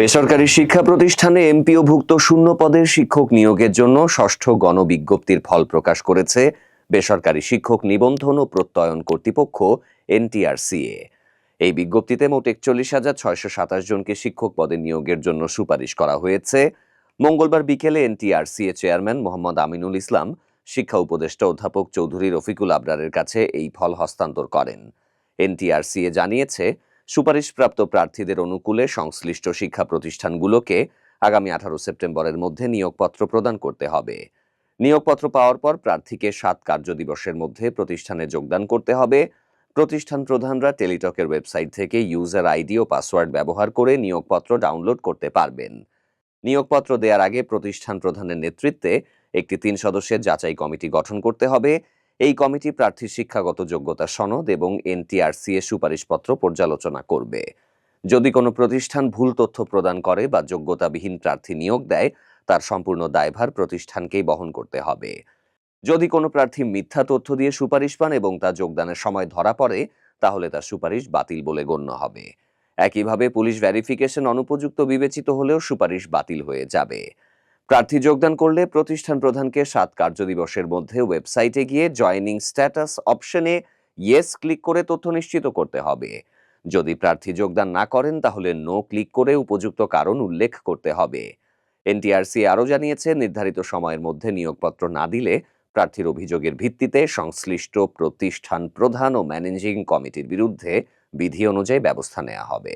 বেসরকারি শিক্ষা প্রতিষ্ঠানে এমপিওভুক্ত শূন্য পদের শিক্ষক নিয়োগের জন্য ষষ্ঠ গণবিজ্ঞপ্তির ফল প্রকাশ করেছে বেসরকারি শিক্ষক নিবন্ধন ও প্রত্যয়ন কর্তৃপক্ষ, এনটিআরসিএ। এই বিজ্ঞপ্তিতে মোট একচল্লিশ হাজার ছয়শো সাতাশ জনকে শিক্ষক পদে নিয়োগের জন্য সুপারিশ করা হয়েছে। মঙ্গলবার বিকেলে এনটিআরসিএ চেয়ারম্যান মোহাম্মদ আমিনুল ইসলাম, শিক্ষা উপদেষ্টা অধ্যাপক চৌধুরী রফিকুল আবরারের কাছে এই ফল হস্তান্তর করেন। এনটিআরসিএ জানিয়েছে সুপারিশপ্রাপ্ত প্রার্থীদের অনুকূলে সংশ্লিষ্ট শিক্ষা প্রতিষ্ঠানগুলোকে আগামী আঠারো সেপ্টেম্বরের মধ্যে নিয়োগপত্র প্রদান করতে হবে। নিয়োগপত্র পাওয়ার পর প্রার্থীকে সাত কার্যদিবসের মধ্যে প্রতিষ্ঠানে যোগদান করতে হবে। প্রতিষ্ঠান প্রধানরা টেলিটকের ওয়েবসাইট থেকে ইউজার আইডি ও পাসওয়ার্ড ব্যবহার করে নিয়োগপত্র ডাউনলোড করতে পারবেন। নিয়োগপত্র দেওয়ার আগে প্রতিষ্ঠান প্রধানের নেতৃত্বে একটি তিন সদস্যের যাচাই কমিটি গঠন করতে হবে। এই কমিটি প্রার্থীর শিক্ষাগত যোগ্যতা সনদ এবং এনটিআরসি এর সুপারিশপত্র পর্যালোচনা করবে। যদি কোনো প্রতিষ্ঠান ভুল তথ্য প্রদান করে বা যোগ্যতাবিহীন প্রার্থী নিয়োগ দেয়, তার সম্পূর্ণ দায়ভার প্রতিষ্ঠানকেই বহন করতে হবে। যদি কোনো প্রার্থী মিথ্যা তথ্য দিয়ে সুপারিশ পান এবং তা যোগদানের সময় ধরা পড়ে, তাহলে তার সুপারিশ বাতিল বলে গণ্য হবে। একইভাবে পুলিশ ভেরিফিকেশন অনুপযুক্ত বিবেচিত হলেও সুপারিশ বাতিল হয়ে যাবে। প্রার্থী যোগদান করলে প্রতিষ্ঠান প্রধানকে সাত কার্যদিবসের মধ্যে ওয়েবসাইটে গিয়ে জয়নিং স্ট্যাটাস অপশনে ইয়েস ক্লিক করে তথ্য নিশ্চিত করতে হবে। যদি প্রার্থী যোগদান না করেন, তাহলে নো ক্লিক করে উপযুক্ত কারণ উল্লেখ করতে হবে। এনটিআরসি আরও জানিয়েছে, নির্ধারিত সময়ের মধ্যে নিয়োগপত্র না দিলে প্রার্থীর অভিযোগের ভিত্তিতে সংশ্লিষ্ট প্রতিষ্ঠান প্রধান ও ম্যানেজিং কমিটির বিরুদ্ধে বিধি অনুযায়ী ব্যবস্থা নেওয়া হবে।